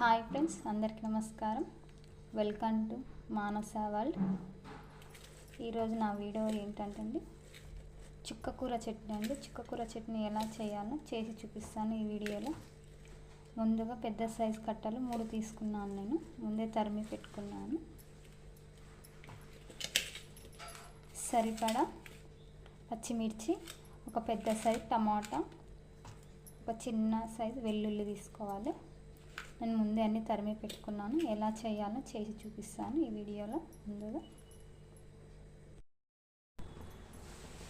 Hi friends అందరికీ నమస్కారం. Welcome to Manasa world. ఈరోజు నా వీడియో ఏంటంటే అండి చుక్కకూర చట్నీ అండి. చుక్కకూర చట్నీ ఎలా చేయాలో చేసి చూపిస్తాను ఈ వీడియోలో. ముందుగా పెద్ద సైజు కట్టలు మూడు తీసుకున్నాను నేను. ముందే తరిమి పెట్టుకున్నాను. సరిపడా పచ్చిమిర్చి ఒక పెద్ద సైజు టమాటా ఒక చిన్న సైజు వెల్లుల్లి తీసుకోవాలి. నేను ముందే అన్ని తరిమి పెట్టుకున్నాను. ఎలా చేయాలో చేసి చూపిస్తాను ఈ వీడియోలో ముందుగా.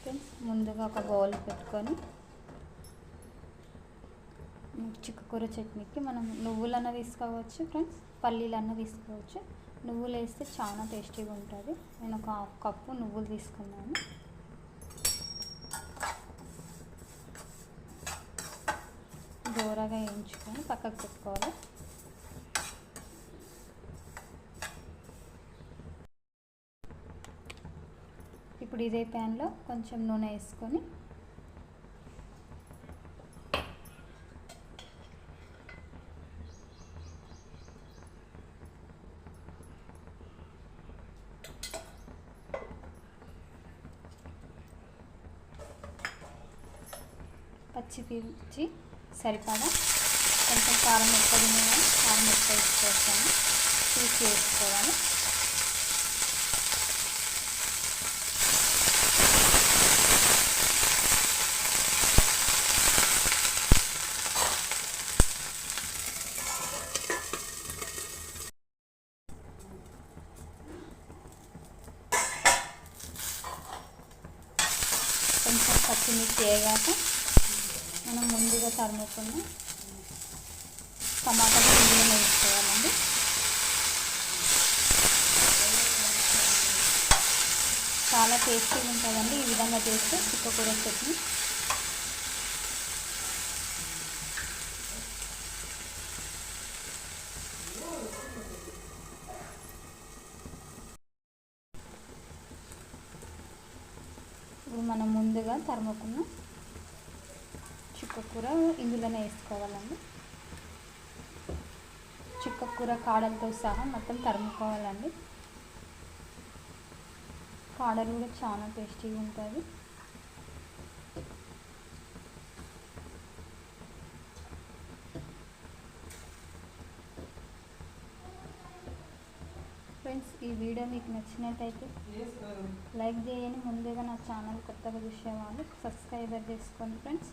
ఫ్రెండ్స్ ముందుగా ఒక బౌల్ పెట్టుకొని చిక్కుకూర చట్నీకి మనం నువ్వులన్న తీసుకోవచ్చు ఫ్రెండ్స్ పల్లీలన్న తీసుకోవచ్చు. నువ్వులు వేస్తే చాలా టేస్టీగా ఉంటుంది. నేను ఒక హాఫ్ కప్పు నువ్వులు తీసుకున్నాను. దూరగా వేయించుకొని పక్కకు పెట్టుకోవాలి. ఇప్పుడు ఇదే ప్యాన్లో కొంచెం నూనె వేసుకొని పచ్చి పచ్చిమిర్చి సరిపడా కొంచెం కారం ఎక్కువ కారం ఎక్కువ వేసుకోవచ్చాను చూసి వేసుకోవాలి కొంచెం పచ్చిమిర్చి వేయగాక మనం ముందుగా తరుముకున్న టమాటా గింజలు వేసుకోవాలండి. చాలా టేస్టీగా ఉంటుందండి. ఈ విధంగా చేస్తే చిక్కకూర చట్నీ ఇప్పుడు మనం ముందుగా తరుముకున్న చుక్కకూర ఇందులోనే వేసుకోవాలండి. చుక్కకూర కాడలతో సహా మొత్తం తరుముకోవాలండి. కాడలు కూడా చాలా టేస్టీగా ఉంటుంది ఫ్రెండ్స్ ఈ వీడియో మీకు నచ్చినట్టయితే లైక్ చేయండి. ముందుగా నా ఛానల్ కొత్తగా చూసేవాళ్ళు సబ్స్క్రైబర్ చేసుకోండి ఫ్రెండ్స్.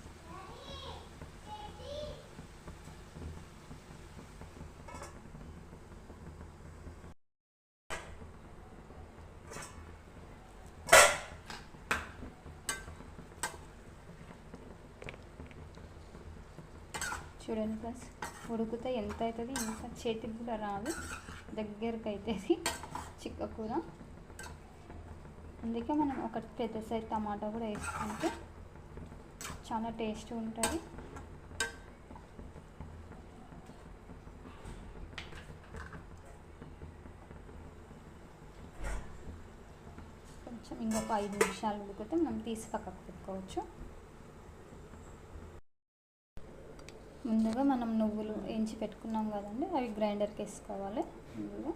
చూడండి ఫ్రెండ్స్ ఉడుకుతే ఎంత అవుతుంది? ఇంకా చేతికి కూడా రాదు. దగ్గరకు అవుతుంది చిక్కకూర అందుకే మనం ఒక పెద్ద సైజ్ టమాటా కూడా వేసుకుంటే చాలా టేస్ట్ ఉంటుంది. కొంచెం ఇంకొక ఐదు నిమిషాలు ఉడికితే మనం తీసి పక్కకు పెట్టుకోవచ్చు. ముందుగా మనం నువ్వులు వేయించి పెట్టుకున్నాం కదండి అవి గ్రైండర్కి వేసుకోవాలి ముందుగా.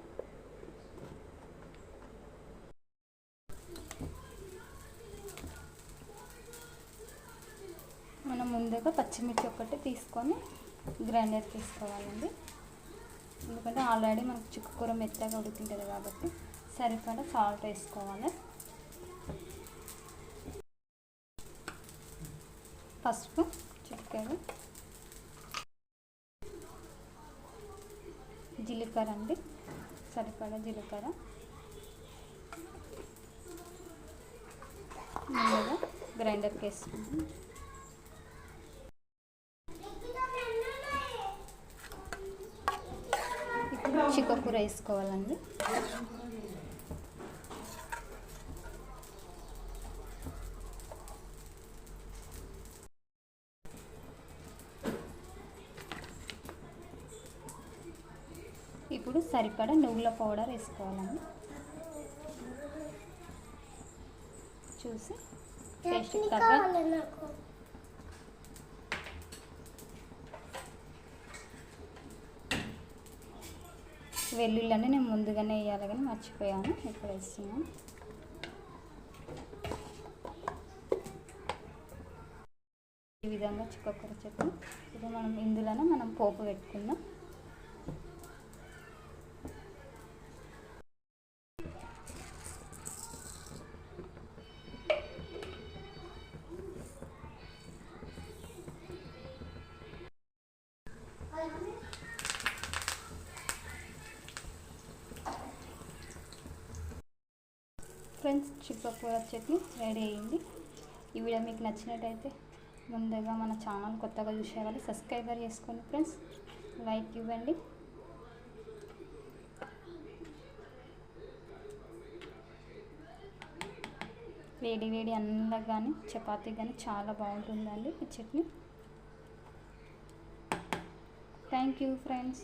మనం ముందుగా పచ్చిమిర్చి ఒకటి తీసుకొని గ్రైండర్కి వేసుకోవాలండి ఎందుకంటే ఆల్రెడీ మనకు చుక్కకూర మెత్తగా ఉడుకుంటుంది కాబట్టి సరిపడా సాల్ట్ వేసుకోవాలి. పసుపు చిక్కగా జీలకర్ర అండి. సరిపడా జీలకర్ర. ముందుగా గ్రైండర్కి వేసుకుంటాం ఇప్పుడు చిక్కకూర వేసుకోవాలండి. ఇప్పుడు సరిపడా నువ్వుల పౌడర్ వేసుకోవాలండి. చూసి టేస్ట్ చట్నీ కర్ర కావాలి నాకు. వెల్లుల్లి నేను ముందుగానే వేయాలి కానీ మర్చిపోయాను ఇప్పుడు వేస్తున్నాను ఈ విధంగా చుక్కకూర చట్నీ ఇప్పుడు మనం ఇందులోనే మనం పోపు పెట్టుకుందాం. ఫ్రెండ్స్ చిప్పకూర చట్నీ రెడీ అయ్యింది. ఈ వీడియో మీకు నచ్చినట్టయితే ముందుగా మన ఛానల్ కొత్తగా చూసే వాళ్ళు సబ్స్క్రైబర్ చేసుకోండి ఫ్రెండ్స్. లైక్ ఇవ్వండి. వేడి వేడి అన్నం కానీ చపాతీ కానీ చాలా బాగుంటుందండి ఈ చట్నీ. Thank you friends